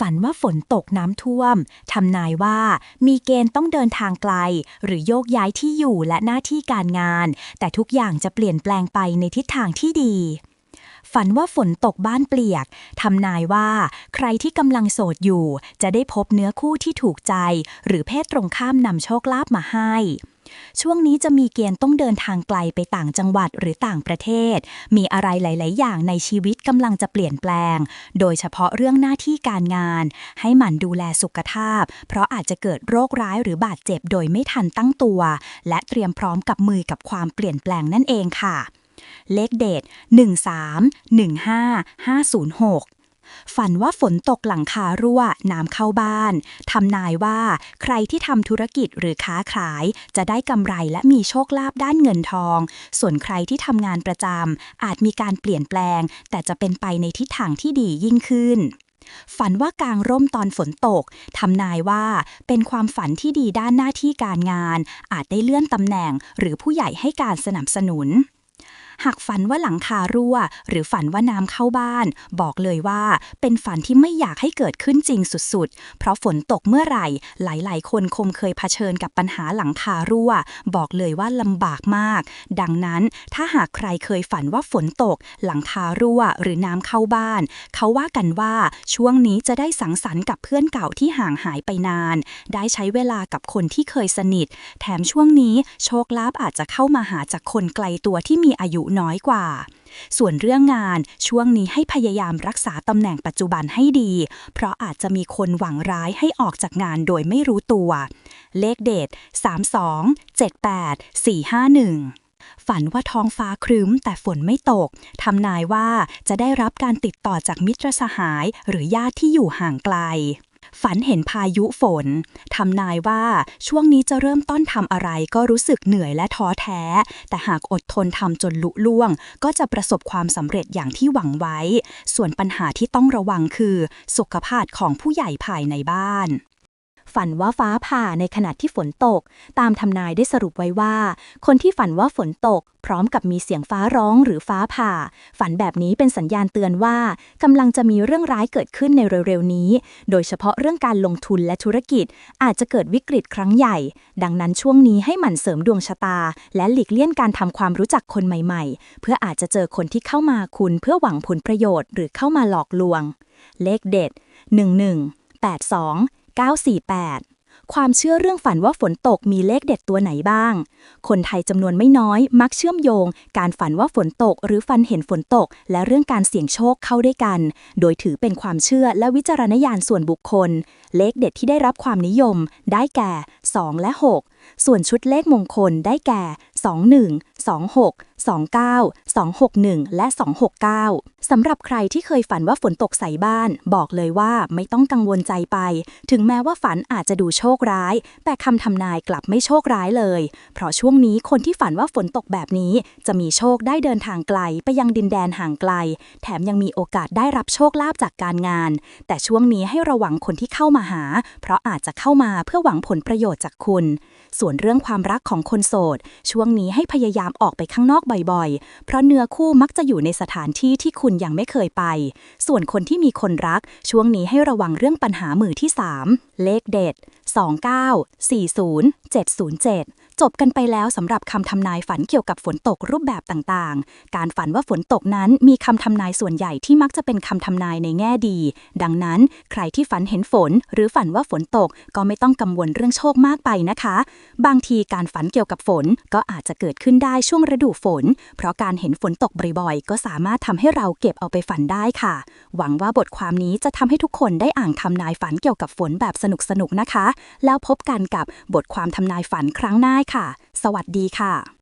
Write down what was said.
ฝันว่าฝนตกน้ำท่วม ทำนายว่ามีเกณฑ์ต้องเดินทางไกล หรือโยกย้ายที่อยู่และหน้าที่การงาน แต่ทุกอย่างจะเปลี่ยนแปลงไปในทิศทางที่ดี ฝันว่าฝนตกบ้านเปลียกทำนายว่า ใครที่กำลังโสดอยู่ จะได้พบเนื้อคู่ที่ถูกใจ หรือเพศตรงข้ามนำโชคลาภมาให้ ช่วงนี้จะมีเกณฑ์ต้องเดินทางไกลไปต่างจังหวัดหรือต่างประเทศ มีอะไรหลาย ๆ อย่างในชีวิตกำลังจะเปลี่ยนแปลง โดยเฉพาะเรื่องหน้าที่การงาน ให้หมั่นดูแลสุขภาพ เพราะอาจจะเกิดโรคร้ายหรือบาดเจ็บโดยไม่ทันตั้งตัว และเตรียมพร้อมกับมือกับความเปลี่ยนแปลงนั่นเองค่ะ เลขเด็ด 13 15 506ฝันว่าฝนตกหลังคารั่วน้ำเข้าบ้าน ทำนายว่าใครที่ทำธุรกิจหรือค้าขาย จะได้กำไรและมีโชคลาภด้านเงินทอง ส่วนใครที่ทำงานประจำอาจมีการเปลี่ยนแปลง แต่จะเป็นไปในทิศทางที่ดียิ่งขึ้น ฝันว่ากางร่มตอนฝนตก ทำนายว่าเป็นความฝันที่ดีด้านหน้าที่การงาน อาจได้เลื่อนตำแหน่ง หรือผู้ใหญ่ให้การสนับสนุน หากฝันว่าหลังคารั่ว หรือฝันว่าน้ำเข้าบ้าน บอกเลยว่าเป็นฝันที่ไม่อยากให้เกิดขึ้นจริงสุดๆ เพราะฝนตกเมื่อไหร่ หลายๆ คนคงเคยเผชิญกับปัญหาหลังคารั่ว บอกเลยว่าลำบากมาก ดังนั้นถ้าหากใครเคยฝันว่าฝนตก หลังคารั่ว หรือน้ำเข้าบ้าน เขาว่ากันว่าช่วงนี้จะได้สังสรรค์กับเพื่อนเก่าที่ห่างหายไปนาน ได้ใช้เวลากับคนที่เคยสนิท แถมช่วงนี้โชคลาภอาจจะเข้ามาหาจากคนไกลตัวที่มีอายุน้อยกว่า ส่วนเรื่องงานช่วงนี้ให้พยายามรักษาตำแหน่งปัจจุบันให้ดี เพราะอาจจะมีคนหวังร้ายให้ออกจากงานโดยไม่รู้ตัว เลขเด็ด32 78 451ฝันว่าท้องฟ้าครึ้มแต่ฝนไม่ตก ทำนายว่าจะได้รับการติดต่อจากมิตรสหายหรือญาติที่อยู่ห่างไกล ฝันเห็นพายุฝนทำนายว่าช่วงนี้จะเริ่มต้นทำอะไรก็รู้สึกเหนื่อยและท้อแท้ แต่หากอดทนทำจนลุล่วง ก็จะประสบความสำเร็จอย่างที่หวังไว้ ส่วนปัญหาที่ต้องระวังคือ สุขภาพของผู้ใหญ่ภายในบ้าน ฝันว่าฟ้าผ่าในขณะที่ฝนตก ตามทำนายได้สรุปไว้ว่า คนที่ฝันว่าฝนตก พร้อมกับมีเสียงฟ้าร้องหรือฟ้าผ่า ฝันแบบนี้เป็นสัญญาณเตือนว่ากำลังจะมีเรื่องร้ายเกิดขึ้นในเร็วๆนี้ โดยเฉพาะเรื่องการลงทุนและธุรกิจ อาจจะเกิดวิกฤตครั้งใหญ่ ดังนั้นช่วงนี้ให้หมั่นเสริมดวงชะตา และหลีกเลี่ยงการทำความรู้จักคนใหม่ ๆ เพื่ออาจจะเจอคนที่เข้ามาคุณเพื่อหวังผลประโยชน์ หรือเข้ามาหลอกลวง เลขเด็ด 11 948 ความเชื่อเรื่องฝันว่าฝนตกมีเลขเด็ดตัวไหนบ้าง คนไทยจำนวนไม่น้อยมักเชื่อมโยง การฝันว่าฝนตก หรือฝันเห็นฝนตก และเรื่องการเสี่ยงโชคเข้าด้วยกัน โดยถือเป็นความเชื่อและวิจารณญาณส่วนบุคคล เลขเด็ดที่ได้รับความนิยม ได้แก่ 2 และ 6 ส่วนชุดเลขมงคลได้แก่ 21 26 29 261 และ 269 สำหรับใครที่เคยฝันว่าฝนตกใส่บ้าน บอกเลยว่าไม่ต้องกังวลใจไป ถึงแม้ว่าฝันอาจจะดูโชคร้าย แต่คำทำนายกลับไม่โชคร้ายเลย เพราะช่วงนี้คนที่ฝันว่าฝนตกแบบนี้ จะมีโชคได้เดินทางไกลไปยังดินแดนห่างไกล แถมยังมีโอกาสได้รับโชคลาภจากการงาน แต่ช่วงนี้ให้ระวังคนที่เข้ามาหา เพราะอาจจะเข้ามาเพื่อหวังผลประโยชน์จากคุณ ส่วนเรื่องความรักของคนโสด ช่วงนี้ให้พยายามออกไปข้างนอกบ่อยๆ เพราะเนื้อคู่มักจะอยู่ในสถานที่ที่คุณยังไม่เคยไป ส่วนคนที่มีคนรัก ช่วงนี้ให้ระวังเรื่องปัญหามือที่ 3 เลขเด็ด 29 40 707 จบกันไปแล้วสำหรับคำทำนายฝันเกี่ยวกับฝนตกรูปแบบต่างๆ การฝันว่าฝนตกนั้นมีคำทำนายส่วนใหญ่ที่มักจะเป็นคำทำนายในแง่ดี ดังนั้นใครที่ฝันเห็นฝน หรือฝันว่าฝนตกก็ไม่ต้องกังวลเรื่องโชคมากไปนะคะ บางทีการฝันเกี่ยวกับฝนก็อาจจะเกิดขึ้นได้ช่วงฤดูฝน เพราะการเห็นฝนตกบ่อยๆ ก็สามารถทำให้เราเก็บเอาไปฝันได้ค่ะ หวังว่าบทความนี้จะทำให้ทุกคนได้อ่านทำนายฝันเกี่ยวกับฝนแบบสนุกๆนะคะ แล้วพบกันกับบทความทำนายฝันครั้งหน้าค่ะ สวัสดีค่ะ